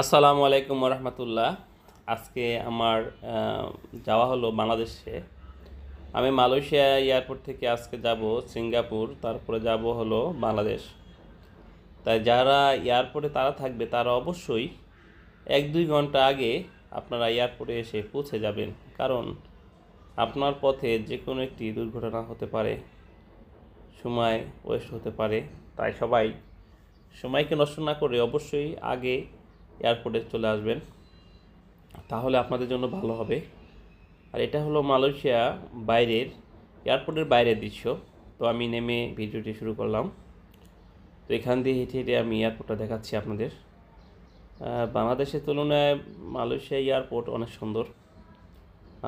আসসালামু আলাইকুম রহমতুল্লাহ আজকে আমার যাওয়া হলো বাংলাদেশে। আমি মালয়েশিয়া এয়ারপোর্ট থেকে আজকে যাব সিঙ্গাপুর, তারপরে যাব হলো বাংলাদেশ। তাই যারা এয়ারপোর্টে তারা থাকবে, তারা অবশ্যই এক দুই ঘণ্টা আগে আপনারা এয়ারপোর্টে এসে পৌঁছে যাবেন। কারণ আপনার পথে যে কোনো একটি দুর্ঘটনা হতে পারে, সময় ওয়েস্ট হতে পারে। তাই সবাই সময়কে নষ্ট না করে অবশ্যই আগে এয়ারপোর্টে চলে আসবেন। তাহলে আপনাদের জন্য ভালো হবে। আর এটা হলো মালয়েশিয়া বাইরের এয়ারপোর্টের বাইরের দৃশ্য। তো আমি নেমে ভিডিওটি শুরু করলাম। তো এখান দিয়ে হেঁটে হেঁটে আমি এয়ারপোর্টটা দেখাচ্ছি আপনাদের। বাংলাদেশের তুলনায় মালয়েশিয়া এয়ারপোর্ট অনেক সুন্দর।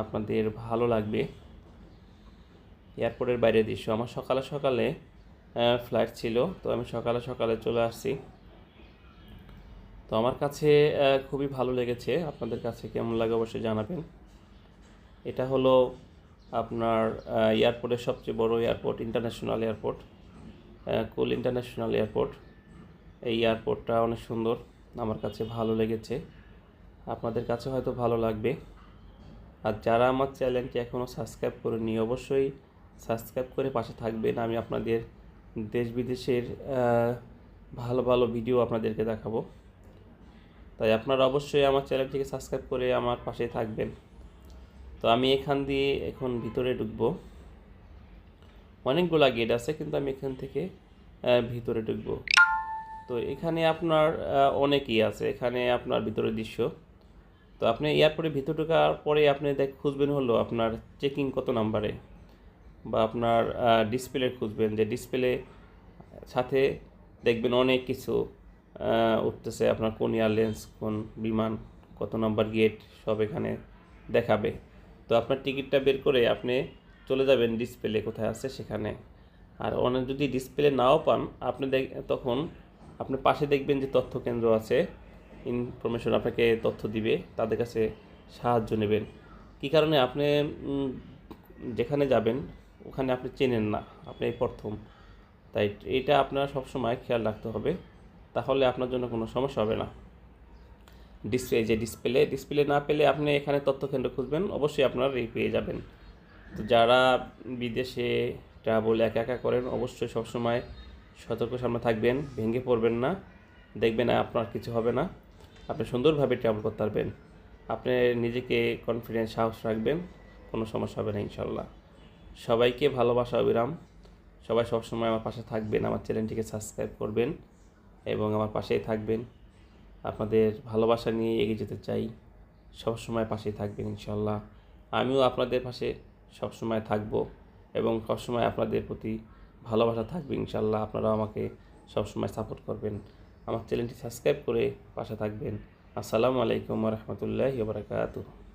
আপনাদের ভালো লাগবে। এয়ারপোর্টের বাইরের দৃশ্য। আমার সকালে সকালে ফ্লাইট ছিল। তো আমি সকালে সকালে চলে আসছি। তো আমার কাছে খুবই ভালো লেগেছে। আপনাদের কাছে কেমন লাগে অবশ্যই জানাবেন। এটা হলো আপনার এয়ারপোর্টের সবচেয়ে বড় এয়ারপোর্ট, ইন্টারন্যাশনাল এয়ারপোর্ট। কুল ইন্টারন্যাশনাল এয়ারপোর্ট। এই এয়ারপোর্টটা অনেক সুন্দর, আমার কাছে ভালো লেগেছে। আপনাদের কাছে হয়তো ভালো লাগবে। আর যারা আমার চ্যানেলটি এখনও সাবস্ক্রাইব করেনি অবশ্যই সাবস্ক্রাইব করে পাশে থাকবেন। আমি আপনাদের দেশ বিদেশের ভালো ভালো ভিডিও আপনাদেরকে দেখাবো। তাই আপনারা অবশ্যই আমার চ্যানেলটিকে সাবস্ক্রাইব করে আমার পাশে থাকবেন। তো আমি এখান দিয়ে এখন ভিতরে ঢুকবো। অনেকগুলা গেট আছে, কিন্তু আমি এখান থেকে ভিতরে ঢুকবো। তো এখানে আপনার অনেকই আছে। এখানে আপনার ভিতরের দৃশ্য। তো আপনি এয়ারপোর্টে ভিতরে ঢোকার পরে আপনি দেখ, খুঁজবেন হলো আপনার চেকিং কত নাম্বারে বা আপনার ডিসপ্লে খুঁজবেন। যে ডিসপ্লে সাথে দেখবেন অনেক কিছু। উঠতেছে আপনার কোন এয়ারলাইন্স, কোন বিমান, কত নাম্বার গেট, সব এখানে দেখাবে। তো আপনার টিকিটটা বের করে আপনি চলে যাবেন ডিসপ্লে কোথায় আছে সেখানে। আর অনেক যদি ডিসপ্লে নাও পান, আপনি দেখ, তখন আপনি পাশে দেখবেন যে তথ্য কেন্দ্র আছে। ইনফরমেশন আপনাকে তথ্য দিবে, তাদের কাছে সাহায্য নেবেন। কী কারণে আপনি যেখানে যাবেন, ওখানে আপনি চেনেন না, আপনি প্রথম। তাই এটা আপনার সবসময় খেয়াল রাখতে হবে। তাহলে আপনার জন্য কোনো সমস্যা হবে না। ডিসপ্লে যে ডিসপ্লে ডিসপ্লে না পেলে আপনি এখানে তথ্য কেন্দ্র খুঁজবেন, অবশ্যই আপনারা এই পেয়ে যাবেন। তো যারা বিদেশে ট্রাভেল একা একা করেন, অবশ্যই সবসময় সতর্ক সামনে থাকবেন, ভেঙে পড়বেন না, দেখবেন আপনার কিছু হবে না। আপনি সুন্দরভাবে ট্রাভেল করতে পারবেন। আপনি নিজেকে কনফিডেন্স সাহস রাখবেন, কোনো সমস্যা হবে না ইনশাল্লাহ সবাইকে ভালোবাসা, অবিরাম। সবাই সবসময় আমার পাশে থাকবেন, আমার চ্যানেলটিকে সাবস্ক্রাইব করবেন। এবং আমার পাশেই থাকবেন। আপনাদের ভালোবাসা নিয়ে এগিয়ে যেতে চাই। সবসময় পাশেই থাকবেন ইনশাল্লাহ আমিও আপনাদের পাশে সবসময় থাকব এবং সবসময় আপনাদের প্রতি ভালোবাসা থাকবে ইনশাল্লাহ আপনারা আমাকে সবসময় সাপোর্ট করবেন। আমার চ্যানেলটি সাবস্ক্রাইব করে পাশে থাকবেন। আসসালামু আলাইকুম রহমতুল্লাহ বারকাতুহ।